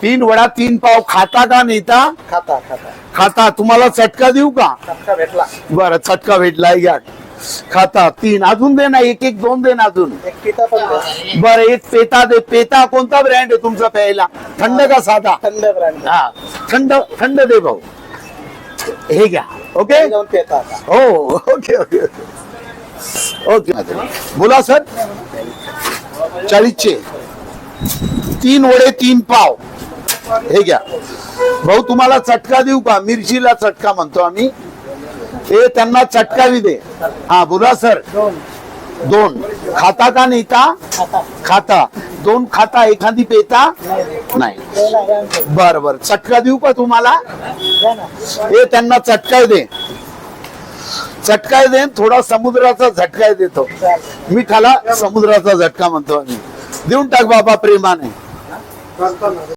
तीन वडा तीन पाव. खाता का नेता? खाता खाता. खाता. तुम्हाला चटका देऊ का? चटका भेटला. बरं चटका भेटलाय घ्या खाता. तीन. अजून दे ना एक एक दोन दे ना अजून. एक पिता पण द्या. बरं एक पेता दे. पेता कोणता ब्रँड आहे तुमचा प्यायला? थंड का साधा? थंड ब्रँड हा. थंड थंड दे भाऊ. हे घ्या. ओके जाऊन पेता आता. हो ओके ओके ओके बोला सर चाळीसचे तीन वडे तीन पाव. हे घ्या. भाऊ तुम्हाला चटका देऊ का? मिरचीला चटका म्हणतो आम्ही. ते त्यांना चटकावी दे. हा बोला सर. दोन. खाता का नेता खाता खाता. दोन खाता एखादी पेता? नाही. बर बर. चटका देऊ का तुम्हाला? हे त्यांना चटकाय दे. चटकाय दे थोडा समुद्राचा झटकाय देतो. मी मिठाला समुद्राचा झटका म्हणतो आम्ही. देऊन टाक बाबा प्रेमाने.